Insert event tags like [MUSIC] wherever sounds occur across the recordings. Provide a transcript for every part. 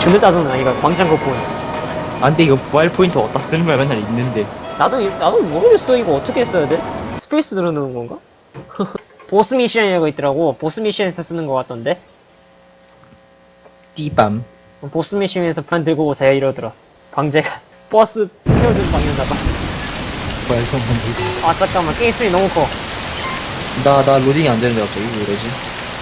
존나 짜증나. 이거 광장 거 보니 아 근데 이거 부활 포인트 어디다 쓰는 거야 맨날 있는데. 나도 이- 나도 모르겠어. 이거 어떻게 써야 돼? 스페이스 누르는 건가? [LAUGHS] 보스 미션이라고 있더라고. 보스 미션에서 쓰는 것 같던데. 띠밤. 보스 미션에서 판 들고 오세요 이러더라. 광재가. [LAUGHS] 버스 태워주는 방향인가봐. 부활선 만들고 아 잠깐만. 게임 소리 너무 커. 나나 로딩이 안 되는데 갑자기 왜 이러지?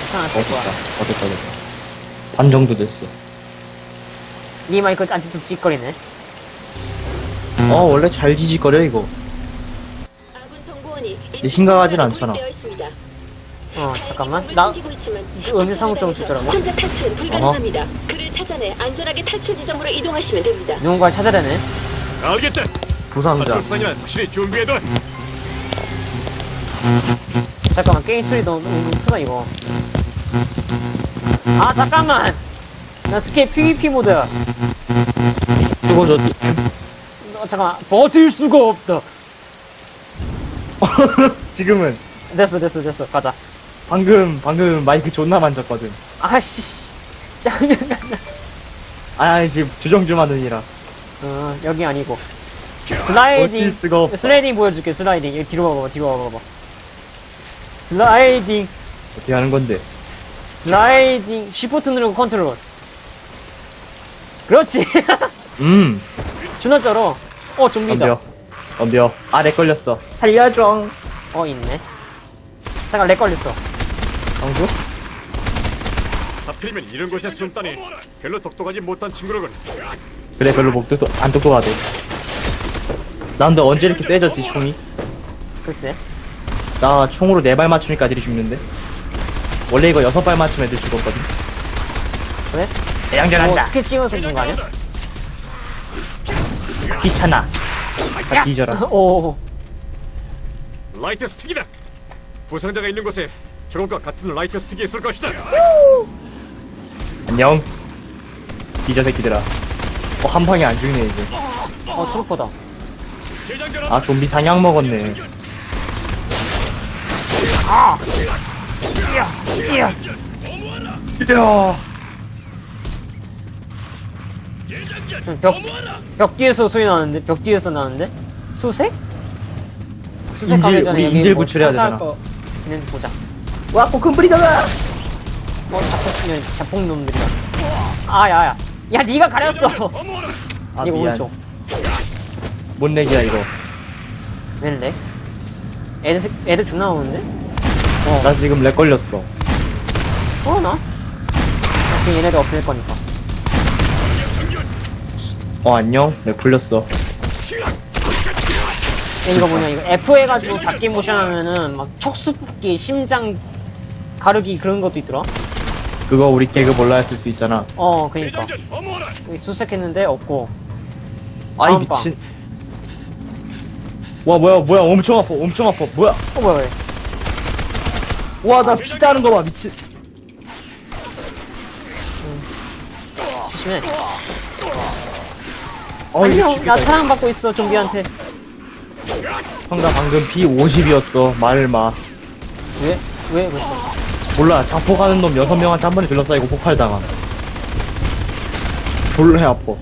괜찮아 어될 됐다 거야. 어 됐다. 됐다. 반 정도 됐어 네 마이크 아직도 찌꺼리네. 어 원래 잘 지직거려 이거. 아군 정보원이 근데 심각하진 않잖아. 어 잠깐만. 나 음성 좀 주더라고. 혼자 탈출은 불가능합니다. 그를 찾아내 안전하게 탈출 지점으로 이동하시면 됩니다. 누군가를 찾아내네. 알겠다. 부상자 확실히 준비해둬. 잠깐만 게임 소리 너무, 너무 크다 이거. 아 잠깐만 나 스케이 PVP 모드야 그거 저 어, 잠깐만. 버틸 수가 없다. [LAUGHS] 지금은. 됐어 됐어 됐어. 가자. 방금 방금 마이크 존나 만졌거든. 아씨 쌍년 [LAUGHS] 아 지금 조정 좀 하느니라. 어 여기 아니고. 버틸 슬라이딩. 수가 없어. 슬라이딩 보여줄게 슬라이딩. 여기 뒤로 가봐 뒤로 가봐 슬라이딩. 어떻게 하는 건데? 슬라이딩. 시프트 누르고 컨트롤 그렇지. [LAUGHS] 음. 쩔어. 어 좀비다. 덤벼. 덤벼. 아내 걸렸어. 살려줘. 어 있네. 잠깐 렉 걸렸어. 방수? 하필이면 이런 곳에 숨다니 별로 똑똑하지 못한 친구로군. 그래 별로 목도 안 똑똑하대 나 근데 언제 이렇게 세졌지 총이? 글쎄. 나 총으로 네 발 맞추니까 애들이 죽는데. 원래 이거 여섯 발 맞추면 애들 죽었거든. 그래? 뭐 대양전한다 스킬 찍어서 있는 거 아니야? 귀찮아 다 뒤져라 오 라이트 스틱이다. 부상자가 있는 곳에 저것과 같은 라이트 스틱이 있을 것이다. 안녕 뒤져 새끼들아 어 한 방에 안 죽네 이제 어, 트루퍼다. 재장전. 아 좀비 사냥 먹었네 이야! 이야 벽, 벽 뒤에서 소리 나는데? 벽 뒤에서 나는데? 수색? 수색 가기 인질, 전에 우리 여기 인질 뭐 구출해야 청소할 되잖아. 거 있는지 보자. 와 코큰브리더다 어, 자폭, 자폭 놈들이다. 아, 야, 야. 야, 니가 가렸어! [LAUGHS] 아 이거 미안 오른쪽. 못 내기야 이거 웬래? 애들, 새- 애들 존나 오는데? 어, 나 지금 렉 걸렸어 어, 나? 지금 얘네들 없을 거니까. 어 안녕 렉 풀렸어 야, 이거 뭐냐, 이거 F 해가지고 잡기 모션 하면은 막 척수 뽑기, 심장 가르기 그런 것도 있더라? 그거 우리 개그 몰라 했을 수 있잖아 어, 그니까. 여기 수색했는데 없고. 아이 다음 방. 미친 와 뭐야 뭐야 엄청 아파 엄청 아파 뭐야 어, 뭐야, 왜? 와 나피 따는 거 봐 미친 조심해. 어 이거 안녕, 나 사랑받고 있어, 좀비한테. 형나 방금 피 50이었어 말을 마 왜? 왜 그랬어? 몰라 자폭하는 놈 6명한테 한 번에 둘러싸이고 폭발당함 졸라 아파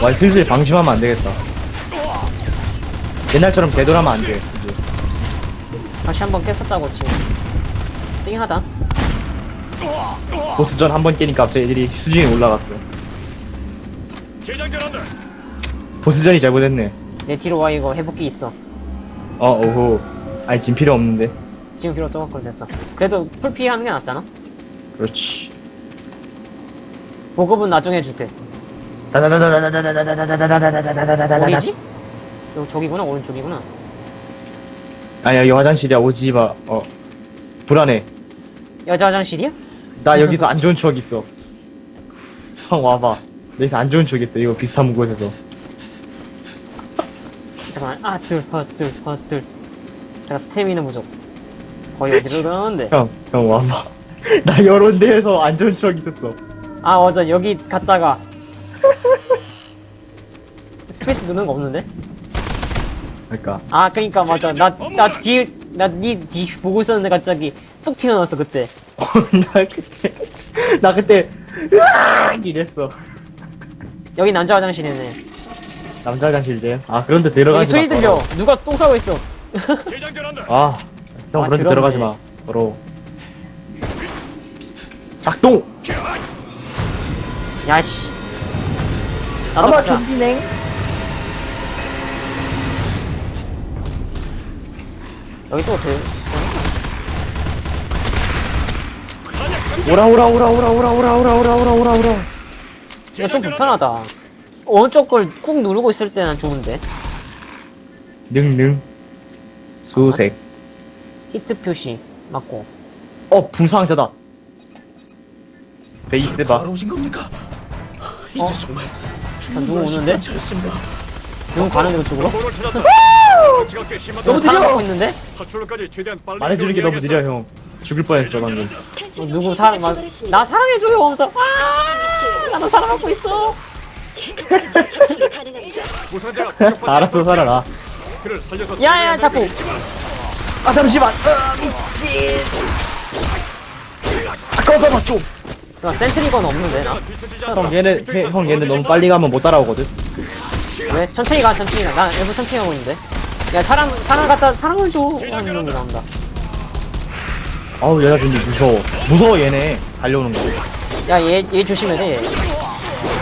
와 슬슬 방심하면 안 되겠다 옛날처럼 되돌하면 안 돼 이제 다시 한 번 깼었다고, 지금. 찡하다. 보스전 한 번 깨니까 갑자기 애들이 수준이 올라갔어 재장전한다. 보스전이 잘못했네 내 뒤로 와, 이거 회복기 있어. 어 오호 아니 지금 필요 없는데 지금 필요 없던 걸 됐어. 그래도 풀피 하는 게 낫잖아? 그렇지 보급은 나중에 줄게. 어디지? 여기 저기구나, 오른쪽이구나. 아니 여기 화장실이야 오지마 어 불안해 여자 화장실이야? 나 여기서 안 좋은 추억 있어 [LAUGHS] 형 와봐 여기서 안 좋은 추억 있어 이거 비슷한 곳에서 잠깐만, 아, 둘, 아, 둘, 아, 둘. 잠깐, 스태미나 부족. 거의 어디로 그러는데? 형 형 와봐 [LAUGHS] 나 이런 데에서 안 좋은 추억 있었어 아, 맞아, 여기 갔다가. 스페이스 누르는 거 없는데? 그러니까 아, 그니까, 맞아. 나, 나 뒤, 나니 뒤 보고 있었는데 갑자기 뚝 튀어나왔어, 그때. [LAUGHS] 나 그때 나 그때 으악! 이랬어. 여기 남자 화장실이네. 남자 화장실이에요? 아, 그런데 여기 들어가지 소리 마. 들려. 누가 똥 싸고 있어. 재장전한다. 아, 형 아, 그런데. 들어가지 마. 더러워. 작동! 야씨. 나도 아마 가자. 좀비냉. 여기 또 돼. 오라 오라 오라 오라 오라 오라 오라 오라 오라 오라 오라. 이거 좀 불편하다. 오른쪽 걸 꾹 누르고 있을 때는 좋은데. 능능. 수색. 히트 표시. 맞고. 어, 부상자다. 베이스 봐. 오신 겁니까? 이제 어? 정말 자, 누구 오는데? 누군 가는 데로 쪽으로? 정보를 찾았다. 상처가 꽤 심하다. 너무 느려! 사랑하고 있는데? 탈출로까지 최대한 빨리 말해주는 게 너무 이동해야겠어. 느려, 형. 죽을 뻔했어, 방금. 어, 누구 사랑, 막, 나 사랑해줘요! 하면서, 아! 나도 사랑하고 있어! 공격받지 않도록 살아라. 그를 살려서 야, 야, 자꾸. 아, 잠시만. 아, 꺼져봐, 좀. 자, 센트리건 없는데, 나? 뒤처지지 않도록 형, 얘는, 밑에서 형, 얘는 너무. 빨리 가면 못 따라오거든. 왜? 천천히 가, 천천히 가. 나 일부 천천히 가고 있는데. 야, 사랑, 사랑 갖다, 사랑을 줘! 하는 놈이 나온다. 아우, 여자 준비 무서워. 무서워, 얘네. 달려오는 거. 야, 얘, 얘 조심해야 돼, 얘.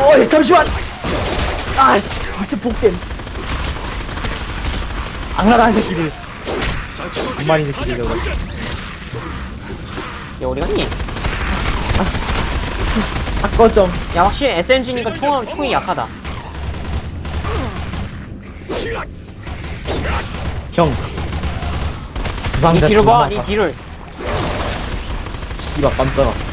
어, 잠시만! 아씨, 진짜 복겜. 악랄한 새끼들. 마리 새끼들, 저거. 얘 어디 갔니? 사건점. 야, 확실히 SMG니까 총, 총이 약하다. 형. 니 부상자 뒤로 봐, 니 존나 뒤를. 씨발, 깜짝아.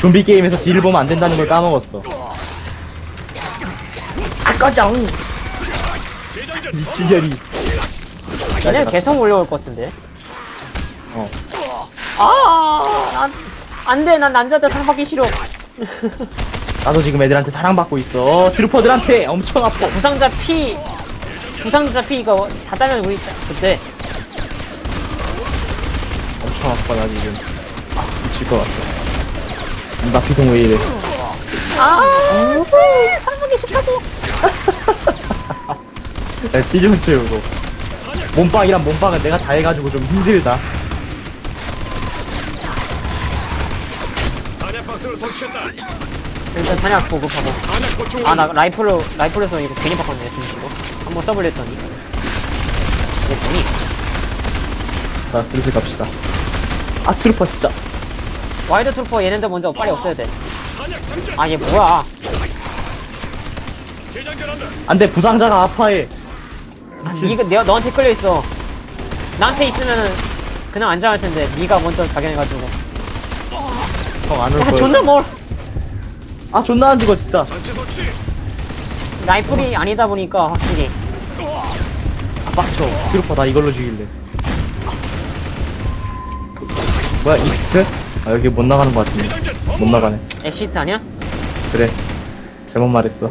좀비 게임에서 뒤를 보면 안 된다는 걸 까먹었어. 아! 재장전. 미치견이. 얘네 계속 올려올 것 같은데. 어. 아, 난, 안 돼, 난 남자한테 상받기 싫어. [LAUGHS] 나도 지금 애들한테 사랑받고 있어. 트루퍼들한테 엄청 아파. 부상자 피, 부상자 피가 다 따면 우리 다- 그때. 엄청 아파, 나 지금. 아, 미칠 것 같아. 나 피통 왜 이래. 아, 상받기 싫다고. 야, 띠좀 채우고. 몸빵이란 몸빵은 내가 다 해가지고 좀 힘들다. 단약 박스를 설치했다. 일단 탄약 보급하고. 단약 보충. 아, 나 라이플로, 라이플에서 이거 괜히 바꿨네, SMG로. 한번 써볼려 했더니. 그랬더니, 자, 슬슬 갑시다. 아, 트루퍼 진짜. 와이드 트루퍼 얘네들 먼저 빨리 없애야 돼. 단약 장전. 아, 얘 뭐야. 재장전한다. 안 돼, 부상자가 아파해. 아, 니가, 내가 너한테 끌려 있어. 나한테 있으면은, 그냥 앉아야 할 텐데, 니가 먼저 발견해가지고. 형, 안 올 야, 거야. 존나 멀! 아, 존나 안 죽어, 진짜. 라이플이 아니다 보니까, 확실히. 아, 빡쳐. 트루퍼 다 이걸로 죽일래. 뭐야, 익스트? 아, 여기 못 나가는 것 같은데. 못 나가네. 엑시트 아니야? 그래. 잘못 말했어.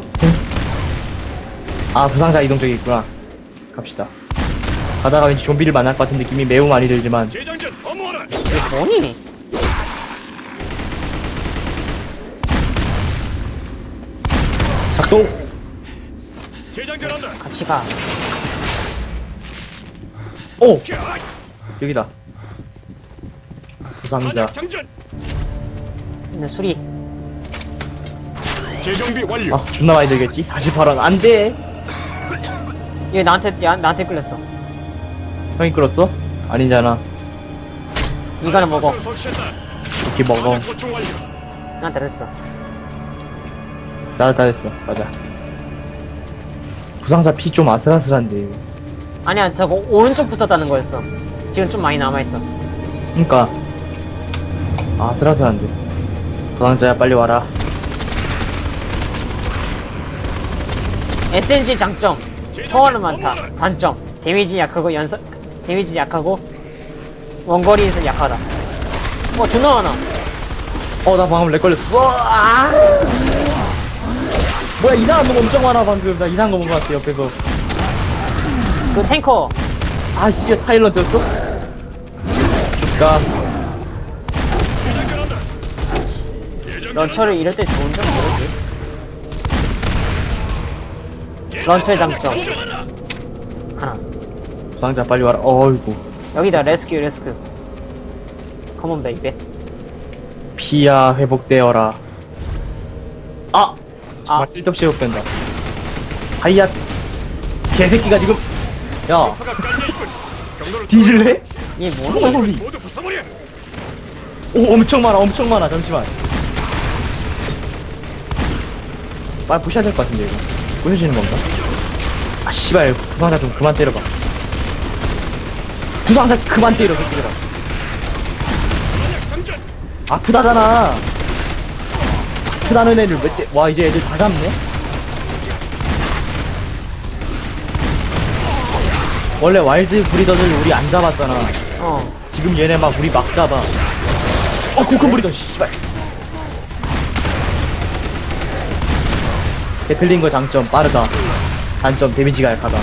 아, 부상자 이동 쪽에 있구나. 갑시다. 가다가 왠지 좀비를 만날 것 같은 느낌이 매우 많이 들지만, 재장전. 이게 뭐니? 작동! 재장전한다. 같이 가. 오! 여기다. 부상자. 장전. 근데 수리. 재정비 완료. 아, 존나 많이 들겠지? 48원. 안 돼! 얘 나한테, 야, 나한테 끌렸어. 형이 끌었어? 아니잖아. 이거는 먹어. 이렇게 먹어. 단약 보충 완료. 나한테 됐어. 나, 다 했어. 맞아. 부상자 피 좀 아슬아슬한데, 이거. 아니야, 저거 오른쪽 붙었다는 거였어. 지금 좀 많이 남아 있어. 그니까. 아슬아슬한데. 부상자야, 빨리 와라. SMG 장점. 초월은 많다. 단점. 데미지 약하고 연속, 데미지 약하고, 원거리에서 약하다. 어, 존나 많아. 어, 나 방금 렉 걸렸어. 와, 아! 뭐야, 이상한 거 엄청 많아, 방금. 나 이상한 거 본 것 같아, 옆에서. 그 탱커. 아, 씨, 타일런트였어? 재장전한다. 런처를 이럴 때 좋은 점 뭐지? 런처의 장점 하나 부상자 빨리 와라. 어이구. 여기다 레스큐 레스큐 컴온 베이베 피야 회복되어라. 아! 정말 아. 쓸데없이 회복된다. 하이야. 개새끼가 지금. 야, 뒤질래? 얘 뭐니? 어이. 모두 부숴버려. 오, 엄청 많아, 엄청 많아. 잠시만. 빨리 부셔야 될 것 같은데, 이거. 부셔지는 건가? 아, 씨발. 부상자 좀 그만 때려봐. 부상자 그만 때려, 새끼들아. 아프다잖아. 아프다는 애를 왜 때, 와, 이제 애들 다 잡네? 원래 와일드 브리더들 우리 안 잡았잖아. 어 지금 얘네 막 우리 막 잡아. 어, 코큰 브리더, 씨발. 배틀린 거 장점, 빠르다. 단점, 데미지가 약하다.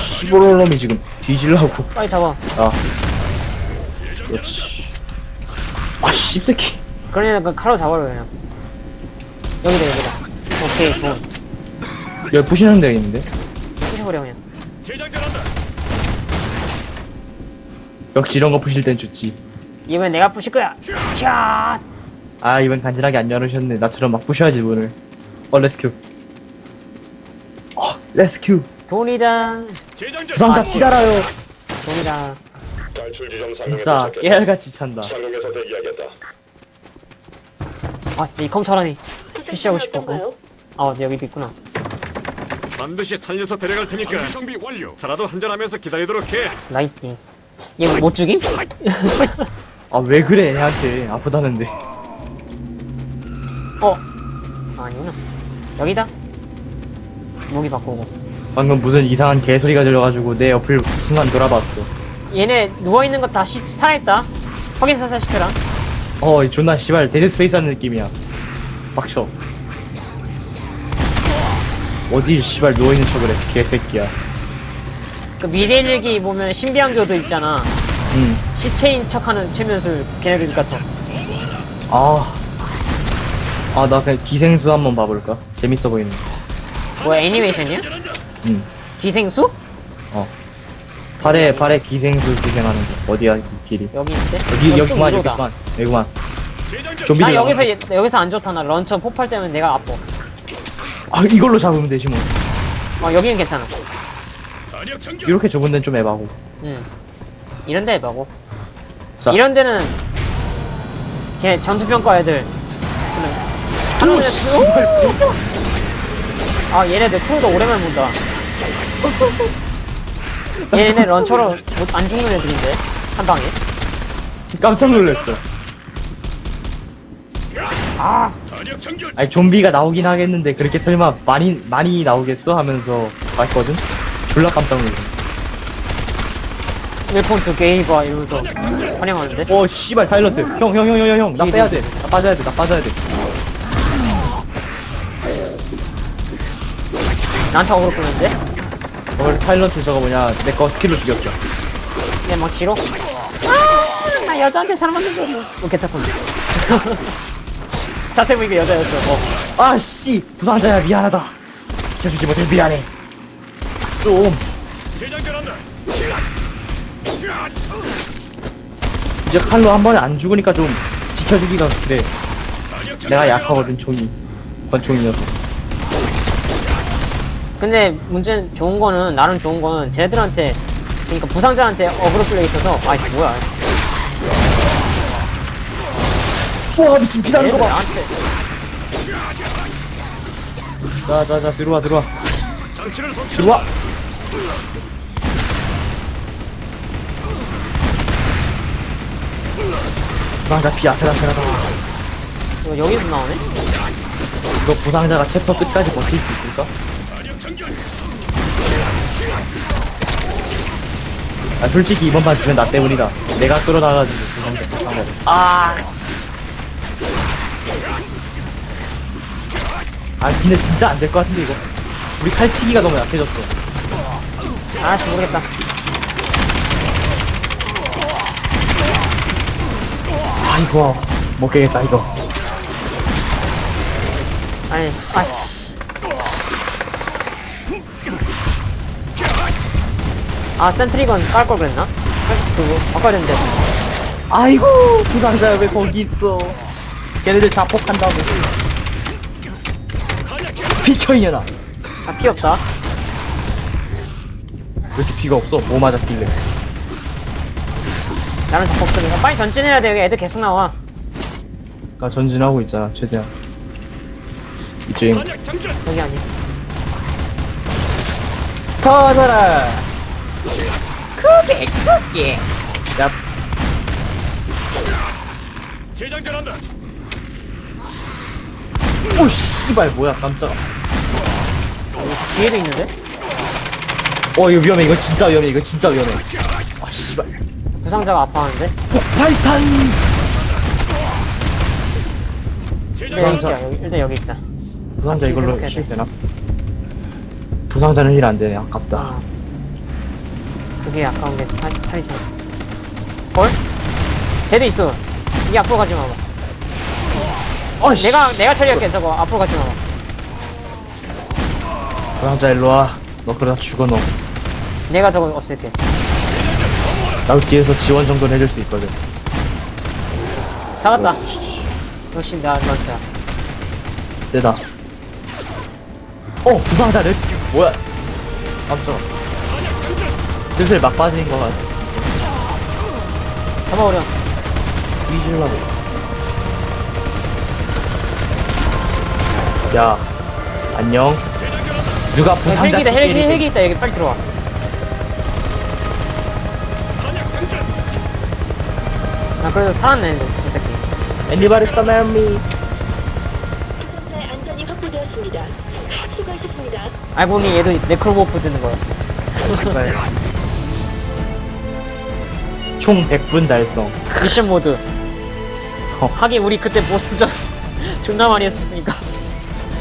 시보로 놈이 지금 뒤질라고. 빨리 잡아 아. 그렇지. 아, 씹새끼. 그러면 그 칼로 잡아요 그냥 여기다 여기다 오케이 좋은 여기 부시는 데가 있는데. 부셔버려 그냥. 역시 이런 거 부실 땐 좋지. 이번엔 내가 부실 거야 샷 아, 이번 간지나게 안 열으셨네. 나처럼 막 부셔야지, 문을. 어, 레스큐. 어, 레스큐. 돈이다. 부상자 피 달아요. 돈이다 탈출 지점 상공에 진짜. 깨알같이 찬다. 대기하겠다. 아 이 컴퓨터라니 푸시하고 싶었고? 아 여기도 있구나 반드시 살려서 데려갈 테니까 정비 완료. 차라도 한잔하면서 기다리도록 해. 라이팅 얘 못 죽임? [LAUGHS] 아, 왜 그래, 애한테. 아프다는데. 어 아니구나 여기다 무기 바꾸고 방금 무슨 이상한 개소리가 들려가지고 내 옆을 순간 돌아봤어. 얘네 누워있는 거 다 살아있다 확인 사살 시켜라 어, 이 존나 씨발 데드 스페이스 하는 느낌이야. 빡쳐. 어디 씨발 누워있는 척을 해, 개새끼야. 그 미래일기 보면 신비한 교도 있잖아 응. 시체인 척하는 최면술 걔네들 같아 아. 아, 나 그냥 기생수 한번 봐볼까? 재밌어 보이는. 뭐야 애니메이션이야? 응. 기생수? 어. 발에, 발에 기생수 기생하는 거. 어디야, 이 길이. 여기 있대 여기, 여기 여기구만, 위로다. 여기구만. 여기구만. 재장전. 좀비들. 나 여기서 나와. 얘- 여기서 안 좋다 나 런처 폭발 때문에 내가 아파 아, 이걸로 잡으면 되지 뭐. 어 여기는 괜찮아. 이렇게 좁은 데는 좀 에바고. 응 이런 데 해봐고 자. 이런 데는 걔 전투평가 애들 한 번에 아 얘네들 투도 오랜만에 본다 [LAUGHS] 얘네 런처로 못- 안 죽는 애들인데 한 방에 깜짝 놀랐어. 장전. 아니, 좀비가 나오긴 하겠는데, 그렇게 설마 많이, 많이 나오겠어? 하면서 봤거든? 졸라 깜짝 놀랐어. 투 게이바 이러면서 환영하는데 오, 씨발, 파일럿. 형, 형, 형, 형, 형, 형. 나 빼야 돼. 나 빠져야 돼. 나 빠져야 돼. 나한테 어그로 끄는데 어, 파일럿 저거 뭐냐. 내 거 스킬로 죽였어. 얘 망치로 아나 여자한테 사람 만든 거 뭐, 괜찮군 [LAUGHS] 자세 보니까 여자였어 어. 아, 씨. 부상자야, 미안하다. 지켜주지 못해 미안해. 좀. 재장전한다. 이제 칼로 한 번에 안 죽으니까 좀 지켜주기가 그래. 내가 약하거든, 총이. 권총이어서. 근데 문제는 좋은 거는 나름 좋은 거는 쟤들한테 그러니까 부상자한테 어그로 끌려 있어서 아이 뭐야 와, 미친 피나는 거 얘들 봐. 나한테 자, 자, 자, 들어와, 들어와. 설치. 들어와. 부상자 피 아슬아슬하다. 이거 여기서 나오네 이거 부상자가 챕터 끝까지 버틸 수 있을까? 아, 솔직히 이번 판 지면 나 때문이다. 내가 끌어나가지고 부상자 부상자. 아. 아, 근데 진짜 안 될 것 같은데 이거. 우리 칼치기가 너무 약해졌어. 아씨 모르겠다 아이고, 못 깨겠다, 이거. 아니, 아씨. 아, 센트리건 깔 걸 그랬나? 그거, 바꿔야 되는데. 아이고, 부상자 왜 거기 있어. 걔네들 자폭한다고. 비켜, 이년아. 아, 피 없다. 왜 이렇게 피가 없어? 뭐 맞았길래. 나는 다 복수니까. 빨리 전진해야 돼. 여기 애들 계속 나와. 나 전진하고 있잖아, 최대한. 이쯤. 여기 아니야. 터져라! 크게, 크게. 야, 재장전한다. 오, 씨발, 뭐야, 깜짝아. 뒤에도 있는데? 어, 이거 위험해, 이거 진짜 위험해, 이거 진짜 위험해. 아, 씨발. 부상자가 아파하는데? 폭발탄! 일단 여기. 있자. 여기, 일단 여기 있자. 부상자 이걸로 회복해야 돼. 힐 되나? 부상자는 힐안 되네, 아깝다. 아. 그게 아까운 게 탈, 탈이죠. 헐? 쟤도 있어. 이 앞으로 가지 마봐. 어, 씨. 내가, 내가 처리할게, 저거. 앞으로 가지 마봐. 부상자 일로 와. 너 그러다 죽어, 너. 내가 저거 없앨게. 나도 뒤에서 지원 정도는 해줄 수 있거든. 잡았다. 역시 나 런치야. 세다. 어, 부상자 레스큐. 뭐야? 깜짝아. 슬슬 막 빠지는 거 같아. 잡아오려. 뒤질라고. 야, 안녕. 누가 부상자 헬기 다, 헬기, 찌개를 헬기 있다. 여기 빨리 들어와. 아, 그래도 살았네, 저 새끼. Anybody come me? 부상자의 안전이 확보되었습니다. 수고하셨습니다. 알고 보니 얘도 네크로모프 드는 거야. 총 100분 달성. 미션 모드. 어. 하긴 우리 그때 보스전 [LAUGHS] 존나 많이 했었으니까.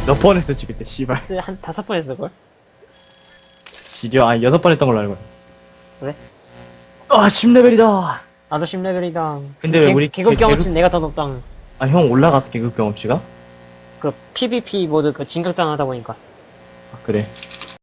몇 번 했어, 지금 때, 씨발. 그때 한 다섯 번 했을걸? 지려, 아니, 여섯 번 했던 걸로 알고. 있어. 그래? 아, 10레벨이다. 나도 10레벨이다. 근데 왜 우리 계급 개- 경험치 계급- 내가 더 높다. 아, 형 올라갔어, 계급 경험치가? 그 PVP 모드 그 진격장 하다 보니까. 아, 그래.